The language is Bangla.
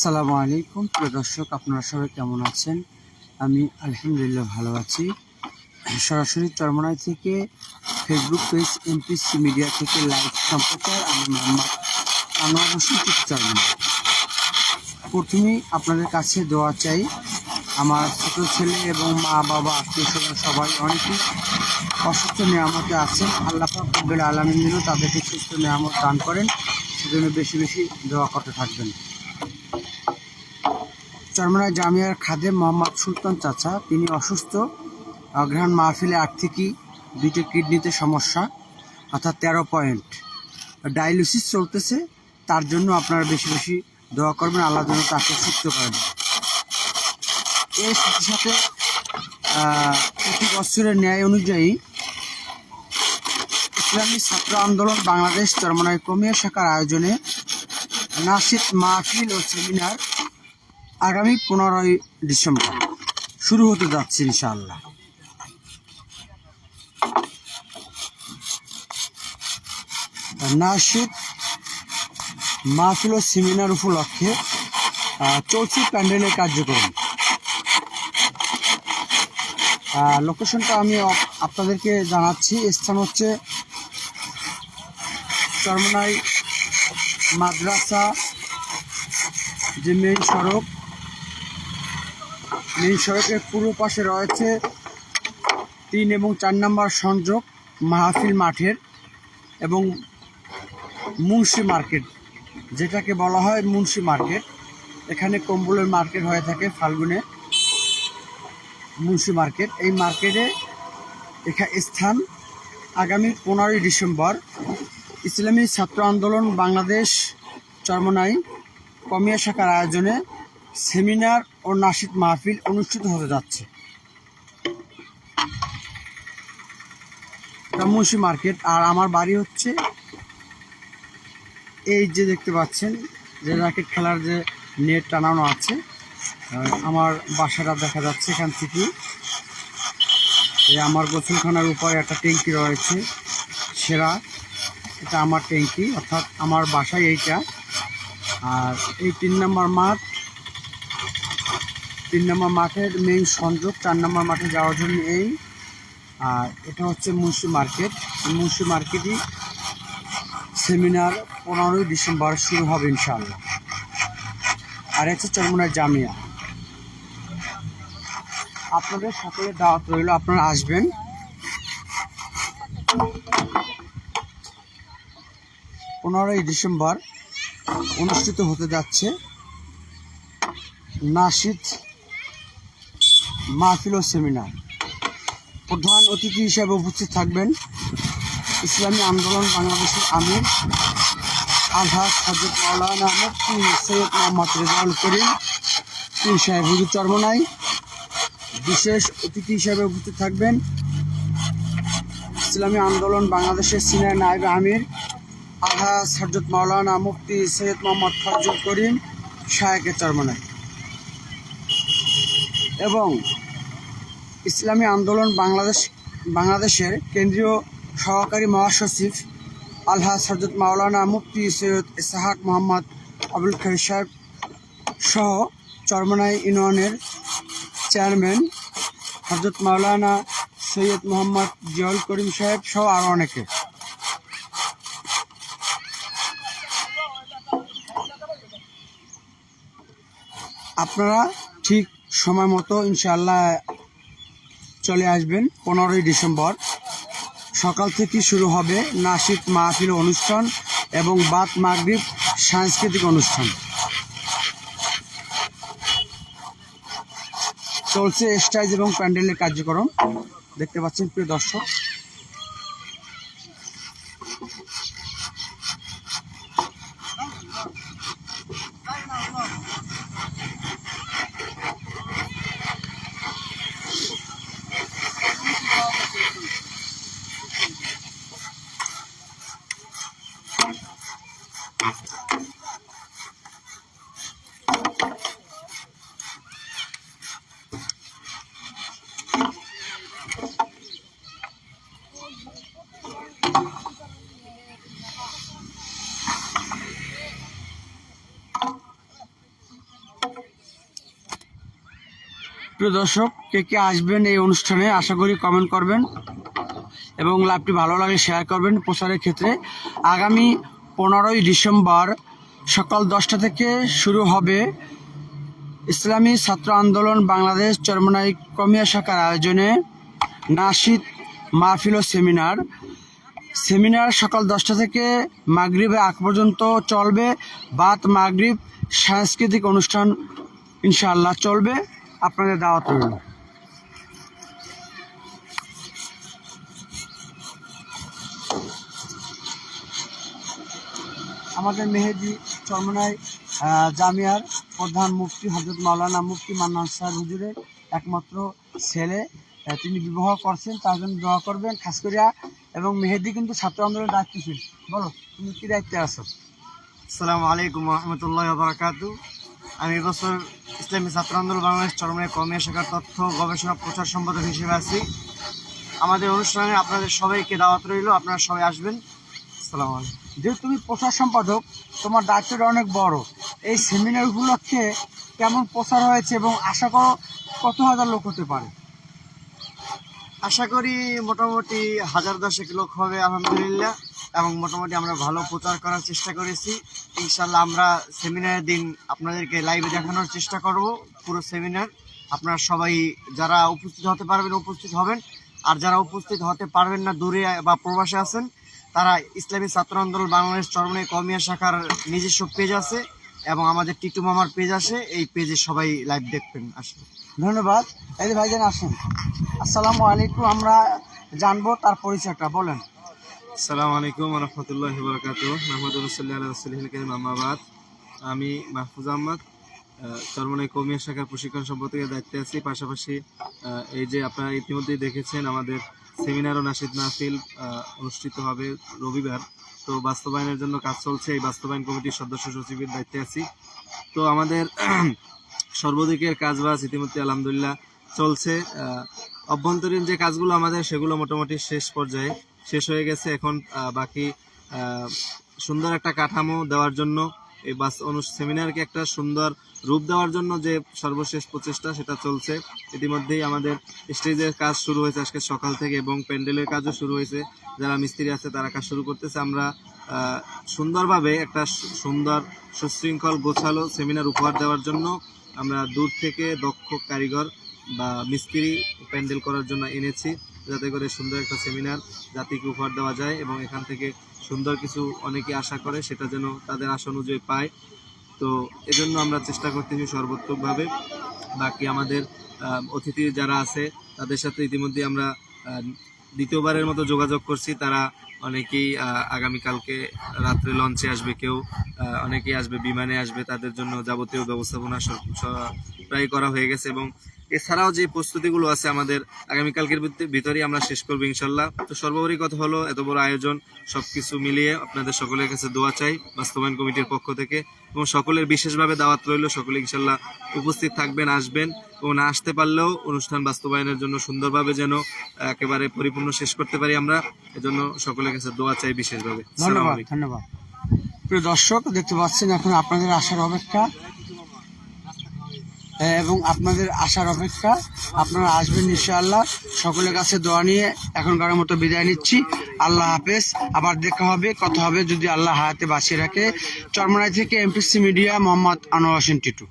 আসসালামু আলাইকুম। প্রিয় দর্শক, আপনারা সবাই কেমন আছেন? আমি আলহামদুলিল্লাহ ভালো আছি। সরাসরি চরমনাই থেকে ফেসবুক পেজ এমপিসি মিডিয়া থেকে লাইভ সম্প্রচার, আমি মোহাম্মদ আনোয়ার হোসেন চরমনাই। প্রথমেই আপনাদের কাছে দোয়া চাই, আমার ছোটো ছেলে এবং মা, বাবা, আত্মীয় স্বজন সবাই অনেকেই অসুস্থ নিয়ামতে আছেন। আল্লাহ পাকের আলমিন তাদেরকে সুস্থ নিয়ামত দান করেন। সেজন্য বেশি বেশি দোয়া করতে থাকবেন। চরমনা জামিয়ার খাদেম মোহাম্মদ সুলতান চাচা। তিনি অসুস্থ অগ্রহণ মাহফিলে আর্থিকই দুইটি কিডনিতে সমস্যা, অর্থাৎ তেরো পয়েন্ট। ডায়ালিসিস চলতেছে, তার জন্য আপনারা বেশি বেশি দোয়া করবেন, আল্লাহ যেন তাকে সুস্থ করেন এর সাথে সাথে প্রতি বছরের ন্যায় অনুযায়ী ইসলামী ছাত্র আন্দোলন বাংলাদেশ চরমনায় কমিয়া শাখার আয়োজনে নাসিদ মাহফিল ও সেমিনার আগামী পনেরোই ডিসেম্বর। শুরু হতে যাচ্ছে ইনশাআল্লাহ। নাসিদ মাহফিল সেমিনার উপলক্ষে চলছে প্যান্ডেলের কার্যক্রম। লোকেশনটা আমি আপনাদেরকে জানাচ্ছি। স্থান হচ্ছে চরমনাই মাদ্রাসা, যে মেইন সড়ক। মেইন সড়কের পূর্ব পাশে রয়েছে তিন এবং চার নম্বর সংযোগ মাহফিল মাঠের এবং মুন্সি মার্কেট, যেটাকে বলা হয় মুন্সি মার্কেট। এখানে কম্বলের মার্কেট হয়ে থাকে ফাল্গুনে মুন্সি মার্কেট। এই মার্কেটে এখানে স্থান আগামী পনেরোই ডিসেম্বর। ইসলামী ছাত্র আন্দোলন বাংলাদেশ চরমনাই কমিয়া শাখার আয়োজনে সেমিনার ও নাসিদ মাহফিল অনুষ্ঠিত হতে যাচ্ছে। মুন্সি মার্কেট, আর আমার বাড়ি হচ্ছে এই যে দেখতে পাচ্ছেন, যে র্যাকেট খেলার যে নেট টানানো আছে আমার বাসাটা দেখা যাচ্ছে এখান থেকে আমার গোসলখানার উপরে একটা ট্যাঙ্কি রয়েছে, সেরা। এটা আমার ট্যাঙ্কি, অর্থাৎ আমার বাসায় এইটা। আর এই তিন নম্বর মাঠ তিন নম্বর মাঠের মেইন সংযোগ, চার নম্বর মাঠে যাওয়ার জন্য এই। আর এটা হচ্ছে মুন্সি মার্কেট। মুন্সি মার্কেটই সেমিনার পনেরোই ডিসেম্বর শুরু হবে ইনশাআল্লাহ। আর হচ্ছে চরমনার জামিয়া। আপনাদের সকলের দাওয়াত রইল, আপনারা আসবেন। পনেরোই ডিসেম্বর অনুষ্ঠিত হতে যাচ্ছে নাসিদ মাহফিল ও সেমিনার। প্রধান অতিথি হিসেবে উপস্থিত থাকবেন ইসলামী আন্দোলন বাংলাদেশের আমির আলহাজ হজরত মাওলানা মুফতি সৈয়দ মোহাম্মদ রেজাউল করিম, পীর সাহেব হুজুর চর্মনাই। বিশেষ অতিথি হিসেবে উপস্থিত থাকবেন ইসলামী আন্দোলন বাংলাদেশের সিনিয়র নায়েব আমির আলহাজ হজরত মাওলানা মুফতি সৈয়দ মোহাম্মদ ফজল করিম শায়েকের চর্মনাই। এবং ইসলামী আন্দোলন বাংলাদেশ বাংলাদেশের কেন্দ্রীয় সহকারী মহাসচিব আলহাজ হজরত মাওলানা মুফতি সৈয়দ ইসাহাক মোহাম্মদ আবুল খাই সাহেব সহ চরমনাই ইউনিয়নের চেয়ারম্যান হজরত মাওলানা সৈয়দ মোহাম্মদ জিয়াউল করিম সাহেব সহ আরও অনেকে। আপনারা ঠিক সময় মতো ইনশাআল্লাহ চলে আসবেন পনেরোই ডিসেম্বর। সকাল থেকে শুরু হবে নাসিক মাহফিল অনুষ্ঠান এবং বাত মাগরীব সাংস্কৃতিক অনুষ্ঠান। চলছে স্টাইজ এবং প্যান্ডেলের কার্যক্রম। দেখতে পাচ্ছেন প্রিয় দর্শক। প্রিয় দর্শক, কে কে আসবেন এই অনুষ্ঠানে, আশা করি কমেন্ট করবেন এবং লাইভটি ভালো লাগে শেয়ার করবেন প্রচারের ক্ষেত্রে। আগামী পনেরোই ডিসেম্বর সকাল দশটা থেকে শুরু হবে ইসলামী ছাত্র আন্দোলন বাংলাদেশ চরমনাই কমিয়া শাখার আয়োজনে নাসিদ মাহফিল ও সেমিনার। সেমিনার সকাল দশটা থেকে মাগরিবে আগ পর্যন্ত চলবে। বাত মাগরিব সাংস্কৃতিক অনুষ্ঠান ইনশাআল্লাহ চলবে। আপনাদের দাওয়াত রইল। আমাদের মেহেদি চরমনাই জামিয়ার প্রধান মুফতি হজরত মাওলানা মুফতি মান্নান স্যার হুজুরের একমাত্র ছেলে তিনি বিবাহ করছেন, তার জন্য দোয়া করবেন, খাস করিয়া। এবং মেহেদি কিন্তু ছাত্র আন্দোলনের দায়িত্বশীল। বলো, তুমি কি দায়িত্বে আছো? আসসালামু আলাইকুম রহমতুল্লাহ বারাকাতু আমি এবছর ইসলামী ছাত্র আন্দোলন বাংলাদেশ চরমে কমিয়া শাখার তথ্য গবেষণা প্রচার সম্পাদক হিসেবে আছি। আমাদের অনুষ্ঠানে আপনাদের সবাইকে দাওয়াত রইল আপনারা সবাই আসবেন। আলাইকুম। যেহেতু তুমি প্রচার সম্পাদক তোমার দায়িত্বটা অনেক বড়। এই সেমিনার উপলক্ষে কেমন প্রচার হয়েছে এবং আশা করো কত হাজার লোক হতে পারে? আশা করি মোটামুটি হাজার দশেক লোক হবে আলহামদুলিল্লাহ। এবং মোটামুটি আমরা ভালো প্রচার করার চেষ্টা করেছি। ইনশাল্লাহ আমরা সেমিনারের দিন আপনাদেরকে লাইভে দেখানোর চেষ্টা করব, পুরো সেমিনার। আপনারা সবাই যারা উপস্থিত হতে পারবেন, উপস্থিত হবেন। আর যারা উপস্থিত হতে পারবেন না, দূরে বা প্রবাসে আছেন, তারা ইসলামী ছাত্র আন্দোলন বাংলাদেশ চরমনে কমিয়া শাখার নিজস্ব পেজ আছে এবং আমাদের টিটু মামার পেজ আছে। এই পেজে সবাই লাইভ দেখবেন আসলে ধন্যবাদ। এই ভাইজান আসুন। আসসালামু আলাইকুম, আমরা জানব তার পরিচয়টা, বলেন। আসসালামু আলাইকুম রহমতুল্লাহ বরকাত মাহমুদ রসুল্লাহ রসুল করিম আহমাবাদ আমি মাহফুজ আহমদ চরমনাই কমিয়া শাখার প্রশিক্ষণ সম্পর্কে দায়িত্বে আছি। পাশাপাশি এই যে আপনারা ইতিমধ্যেই দেখেছেন আমাদের সেমিনার ও নাসিদ আহ, অনুষ্ঠিত হবে রবিবার। তো বাস্তবায়নের জন্য কাজ চলছে। এই বাস্তবায়ন কমিটির সদস্য সচিবের দায়িত্বে আছি। তো আমাদের সর্বদিকের কাজবাজ ইতিমধ্যে আলহামদুলিল্লাহ চলছে। অভ্যন্তরীণ যে কাজগুলো আমাদের সেগুলো মোটামুটি শেষ পর্যায়ে। শেষ হয়ে গেছে। এখন বাকি সুন্দর একটা কাঠামো দেওয়ার জন্য, এই বাস অনু সেমিনারকে একটা সুন্দর রূপ দেওয়ার জন্য যে সর্বশেষ প্রচেষ্টা, সেটা চলছে। ইতিমধ্যেই আমাদের স্টেজের কাজ শুরু হয়েছে আজকে সকাল থেকে এবং প্যান্ডেলের কাজও শুরু হয়েছে। যারা মিস্ত্রি আছে, তারা কাজ শুরু করতেছে। আমরা সুন্দরভাবে একটা সুন্দর সুশৃঙ্খল, গোছালো সেমিনার উপহার দেওয়ার জন্য আমরা দূর থেকে দক্ষ কারিগর বা মিস্ত্রি প্যান্ডেল করার জন্য এনেছি। যাতে করে সুন্দর একটা সেমিনার জাতিকে উপহার দেওয়া যায় এবং এখান থেকে সুন্দর কিছু অনেকে আশা করে সেটা যেন তাদের আশা অনুযায়ী পায়। তো এজন্য আমরা চেষ্টা করতেছি সর্বোত্তমভাবে বাকি আমাদের অতিথি যারা আছে, তাদের সাথে ইতিমধ্যে আমরা দ্বিতীয়বারের মতো যোগাযোগ করছি। তারা অনেকেই আগামীকালকে রাত্রে লঞ্চে আসবে, কেউ অনেকেই আসবে, বিমানে আসবে। তাদের জন্য যাবতীয় ব্যবস্থাপনা প্রায় করা হয়ে গেছে এবং এছাড়াও যে প্রস্তুতিগুলো আছে আমাদের আগামীকালকের ভিত- ভিতরেই আমরা শেষ করব ইনশাল্লাহ। তো সর্বোপরি কথা হলো এত বড় আয়োজন সবকিছু মিলিয়ে আপনাদের সকলের কাছে দোয়া চাই বাস্তবায়ন কমিটির পক্ষ থেকে এবং সকলের বিশেষভাবে দাওয়াত রইল সকলে ইনশাল্লাহ উপস্থিত থাকবেন আসবেন এবং না আসতে পারলেও অনুষ্ঠান বাস্তবায়নের জন্য সুন্দরভাবে যেন একেবারে পরিপূর্ণ শেষ করতে পারি আমরা এজন্য সকলের কাছে দোয়া চাই বিশেষভাবে। ধন্যবাদ ধন্যবাদ। প্রিয় দর্শক দেখতে পাচ্ছেন এখন আপনাদের আসার অপেক্ষা। এবং আপনাদের আসার অপেক্ষা আপনারা আসবেন ইনশাআল্লাহ। সকলের কাছে দোয়া নিয়ে এখনকার মতো বিদায় নিচ্ছি। আল্লাহ হাফেজ। আবার দেখা হবে, কথা হবে যদি আল্লাহ হাতে বাঁচিয়ে রাখে। চরমনাই থেকে এমপিসি মিডিয়া মোহাম্মদ আনোয়ার হোসেন টিটু।